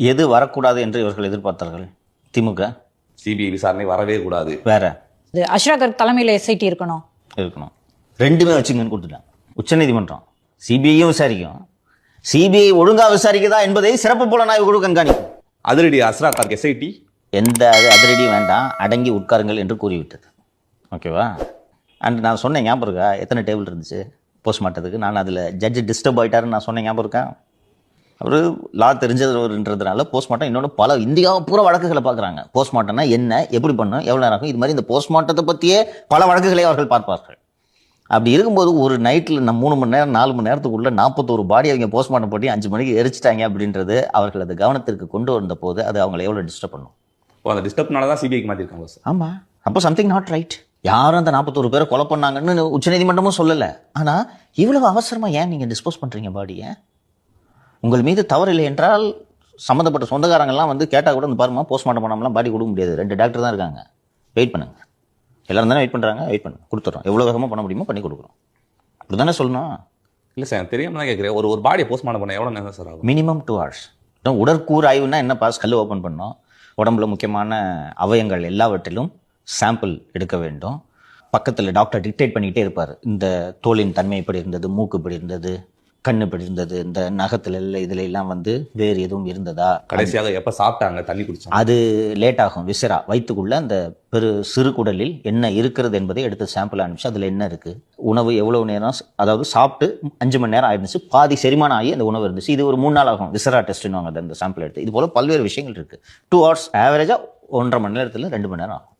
எது வரக்கூடாது என்று இவர்கள் எதிர்பார்த்தார்கள்? திமுக? சிபிஐ விசாரணை வரவே கூடாது. வேற? இது அஷ்ராகர் தலைமையில் எஸ்ஐடி இருக்கணும். இருக்கணும். ரெண்டுமே வச்சுங்கன்னு கொடுத்துட்டாங்க உச்சநீதிமன்றம். சிபிஐயும் விசாரிக்கும். சிபிஐ ஒழுங்கா விசாரிக்குதா என்பதை சிறப்பு புலனாய்வு குழு கண்காணிக்கும். அதிரடி அஸ்ரா கார்க் எஸ்ஐடி. எந்த அது அதிரடி வேண்டாம். அடங்கி உட்காருங்கள் என்று கூறிவிட்டது. ஓகேவா? அண்ட் நான் சொன்னேன் ஞாபகம் இருக்கா? எத்தனை டேபிள் இருந்துச்சு? போஸ்ட்மார்ட்டத்துக்கு நான் அதில் ஜட்ஜு டிஸ்டர்ப் ஆயிட்டாருன்னு நான் சொன்னேன் ஞாபகம் இருக்கா? அவர் லா தெரிஞ்சதுன்றதுனால போஸ்ட்மார்ட்டம் இன்னொன்று பல இந்தியா பூரா வழக்குகளை பார்க்குறாங்க. போஸ்ட்மார்ட்டம்னா என்ன எப்படி பண்ணும் எவ்வளோ நேரம் ஆகும் இது மாதிரி இந்த போஸ்ட்மார்ட்டத்தை பற்றியே பல வழக்குகளை அவர்கள் பார்ப்பார்கள். அப்படி இருக்கும்போது ஒரு நைட்டில் நம்ம மூணு மணி நேரம் நாலு மணி நேரத்துக்குள்ள நாற்பத்தோரு பாடி அவங்க போஸ்ட்மார்ட்டம் போட்டு அஞ்சு மணிக்கு எரிச்சிட்டாங்க அப்படின்றது அவர்கள் அது கவனத்திற்கு கொண்டு வந்த போது அது அவங்களை எவ்வளோ டிஸ்டர்ப் பண்ணும். இப்போ அந்த டிஸ்டர்ப்னால தான் சிபிஐக்கு மாற்றிருக்காங்க சார் ஆமாம் அப்போ சம்திங் நாட் ரைட் யாரும் அந்த நாற்பத்தோரு பேரை கொலை பண்ணாங்கன்னு உச்சநீதிமன்றமும் சொல்லலை. ஆனால் இவ்வளவு அவசரமாக ஏன் நீங்கள் டிஸ்போஸ் பண்ணுறீங்க பாடியை உங்கள் மீது தவறு இல்லை என்றால் சம்மந்தப்பட்ட சொந்தக்காரங்கெல்லாம் வந்து கேட்டால் கூட இந்த பாருமா போஸ்ட்மார்ட்டம் பண்ணாமலாம் பாடி கொடுக்க முடியாது. ரெண்டு டாக்டர் தான் இருக்காங்க. வெயிட் பண்ணுங்க. எல்லாரும் தானே வெயிட் பண்ணுறாங்க வெயிட் பண்ணுங்க. கொடுத்துட்றோம் எவ்வளோ வேகமாக பண்ண முடியுமோ பண்ணி கொடுக்குறோம். அப்படி தானே சொல்லணும்? இல்லை சார் எனக்கு தெரியாம தான் கேட்குறேன் ஒரு ஒரு பாடியை போஸ்ட்மார்ட்டம் பண்ண எவ்வளோ நேரம் சார் ஆகும்? மினிமம் டூ ஹவர்ஸ் உடற்கூறு ஆய்வுனா என்னப்பா ஸ்கல் ஓப்பன் பண்ணோம் உடம்புல முக்கியமான அவயங்கள் எல்லாவற்றிலும் சாம்பிள் எடுக்க வேண்டும். பக்கத்தில் டாக்டர் டிக்டேட் பண்ணிக்கிட்டே இருப்பார். இந்த தோலின் தன்மை இப்படி இருந்தது மூக்கு இப்படி இருந்தது கண்ணு இப்படி இருந்தது இந்த நகத்துல இதுல எல்லாம் வந்து வேறு எதுவும் இருந்ததா? கடைசியாக எப்போ சாப்பிட்டாங்க? தண்ணி குடிச்சாங்க. அது லேட் ஆகும். விசரா வயிற்றுக்குள்ள அந்த பெரு சிறு குடலில் என்ன இருக்கிறது என்பதை எடுத்து சாம்பிள் அனுப்பிச்சு அதில் என்ன இருக்கு? உணவு எவ்வளவு நேரம் அதாவது சாப்பிட்டு அஞ்சு மணி நேரம் ஆயிருந்துச்சு. பாதி செரிமானம் ஆகி அந்த உணவு இருந்துச்சு. இது ஒரு மூணு நாள் ஆகும். விசரா டெஸ்ட்னு அந்த சாம்பிள் எடுத்து. இது போல பல்வேறு விஷயங்கள் இருக்கு. டூ ஹவர்ஸ் ஆவரேஜா ஒன்றரை மணி நேரத்தில் ரெண்டு மணி நேரம் ஆகும்.